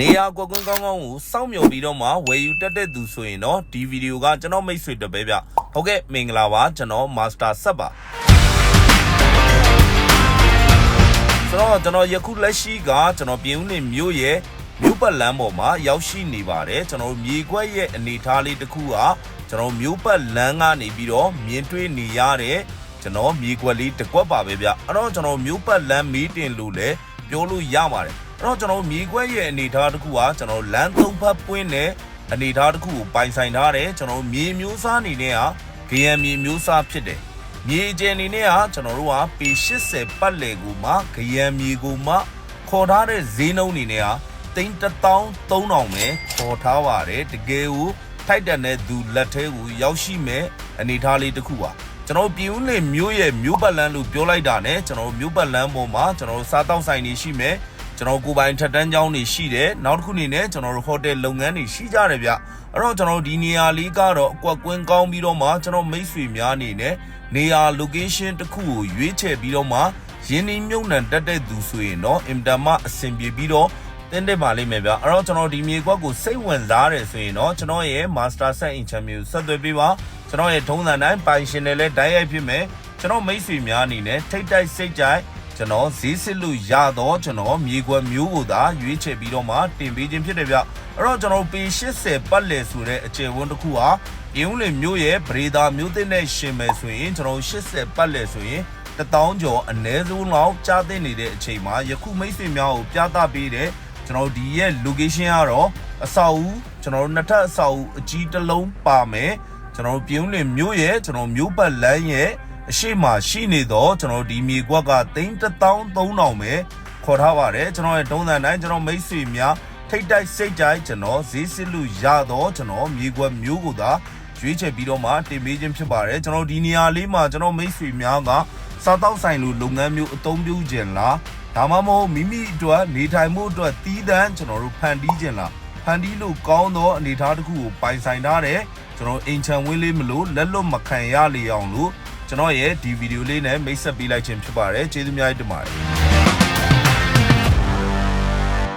နေရာကွက်ကွင်းကောင်းကောင်းကိုစောင့်မျှော်ပြီးတော့မှဝယ်ယူတက်တဲ့သူဆိုရင်တော့ဒီဗီဒီယိုကကျွန်တော်မိတ်ဆွေတပဲဗျဟုတ်ကဲ့မင်္ဂလာပါကျွန်တော်မာစတာဆက်ပါဆိုတော့ကျွန်တော်ယခုလက်ရှိကကျွန်တော်ပြင်ဦးနေမြို့ရဲ့မြို့ပတ်လမ်းပေါ်မှာရောက်ရှိနေပါတယ်ကျွန်တော်မြေခွက်ရဲ့အနေအထားလေးတစ်ခုကကျွန်တော်မြို့ပတ်လမ်းကနေပြီးတော့မြင်တွေ့နေရတဲ့ကျွန်တော်မြေခွက်လေးတစ်ကွက်ပါပဲဗျအဲ့တော့ကျွန်တော်မြို့ပတ်လမ်းမီးတင်လို့လည်းပြောလို့ရပါတယ် အဲ့တော့ကျွန်တော်မြေခွက်ရဲ့အနေအထားတစ်ခုကကျွန်တော်လမ်းသုံးဖက်ပွင့်တဲ့အနေအထားတစ်ခုကိုပိုင်ဆိုင်ထားတယ်ကျွန်တော်မြေမျိုးစားအနေနဲ့က GM မြေမျိုးစားဖြစ်တယ်မြေကျယ်အနေနဲ့ကကျွန်တော်တို့ကပေ80ပတ်လည်ကိုမှခရမ်းမြေကိုမှခေါ်ထားတဲ့ဈေးနှုန်းအနေနဲ့ကတိန်း13000ပဲခေါ်ထားပါတယ်တကယ်ကိုထိုက်တန်တဲ့သူလက်ထဲကိုရောက်ရှိမဲ့အနေအထားလေးတစ်ခုပါကျွန်တော်ပြည်ဦးလင်မြို့ရဲ့မြို့ပတ်လန်းလို့ပြောလိုက်တာ ਨੇ ကျွန်တော်မြို့ပတ်လန်းပေါ်မှာကျွန်တော်စားတောက်ဆိုင်တွေရှိမယ် ကျွန်တော်ကိုယ်ပိုင်ထက်တန်းကျောင်းတွေရှိတယ်နောက်တစ်ခုအနေနဲ့ကျွန်တော်တို့ဟိုတယ်လုပ်ငန်းတွေရှိကြတယ်ဗျအဲ့တော့ကျွန်တော်ဒီနေရာလေးကတော့အကွက်ကွင်းကောင်းပြီးတော့မှကျွန်တော်မိတ်ဆွေများအနေနဲ့နေရာ location တစ်ခုကိုရွေးချယ်ပြီးတော့မှရင်းနှီးမြုပ်နှံတက်တဲ့သူဆိုရင်တော့အင်တာမအဆင်ပြေပြီးတော့တင်းတက်ပါလိမ့်မယ်ဗျအဲ့တော့ကျွန်တော်ဒီမြေကွက်ကိုစိတ်ဝင်စားတယ်ဆိုရင်တော့ကျွန်တော်ရဲ့ master set in champion ဆက်သွယ်ပေးပါကျွန်တော်ရဲ့ထုံးစံတိုင်းပိုင်ရှင်တွေလည်းတိုက်ရိုက်ဖြစ်မယ်ကျွန်တော်မိတ်ဆွေများအနေနဲ့ထိတ်တိုက်စိတ်ကြိုက် ကျွန်တော်ဈေးစစ်လို့ရတော့ကျွန်တော်မြေကွက်မျိုးကိုသာရွေးချယ်ပြီးတော့မှတင်ပေးခြင်းဖြစ်တယ်ဗျအဲ့တော့ကျွန်တော်ပေ80ပတ်လည်ဆိုတဲ့အခြေဝန်းတစ်ခုဟာအင်းဦးလင်မျိုးရဲ့ဗရေဒါမျိုးသစ်နဲ့ရှင်မယ်ဆိုရင်ကျွန်တော်80ပတ်လည်ဆိုရင်1000ကျော်အနည်းဆုံးလောက်ကြားသိနေတဲ့အချိန်မှာယခုမိတ်ဆွေများကိုပြသပေးတဲ့ကျွန်တော်ဒီရဲ့ location ကတော့အဆောက်အဦကျွန်တော်တို့နှစ်ထပ်အဆောက်အဦအကြီးတစ်လုံးပါမယ်ကျွန်တော်တို့ပြင်းဦးလင်မျိုးရဲ့ကျွန်တော်မျိုးပတ်လမ်းရဲ့ အရှိမရှိနေတော့ကျွန်တော်ဒီမြေကွက်က3300ပဲခေါ်ထားပါတယ်ကျွန်တော်ရဲ့တုံးစံတိုင်းကျွန်တော်မိတ်ဆွေများထိတ်တိုက်စိတ်ကြိုက်ကျွန်တော်ဈေးစစ်လို့ရတော့ကျွန်တော်မြေကွက်မျိုးကိုသာရွေးချယ်ပြီးတော့မှတင်ပေးခြင်းဖြစ်ပါတယ်ကျွန်တော်ဒီနေရာလေးမှာကျွန်တော်မိတ်ဆွေများကစားတောက်ဆိုင်လိုလုပ်ငန်းမျိုးအသုံးပြုခြင်းလားဒါမှမဟုတ်မိမိအတွက်နေထိုင်မှုအတွက်တီးတန်းကျွန်တော်တို့ဖန်တီးခြင်းလားဖန်တီးလို့ကောင်းသောအနေအထားတစ်ခုကိုပိုင်ဆိုင်ထားတဲ့ကျွန်တော်အိမ်ချံဝင်းလေးမလို့လက်လွတ်မခံရလေအောင်လို့ ကျွန်တော်ရဲ့ဒီဗီဒီယိုလေးနဲ့မိတ်ဆက်ပေးလိုက်ခြင်းဖြစ်ပါတယ်ကျေးဇူးများတင်ပါတယ်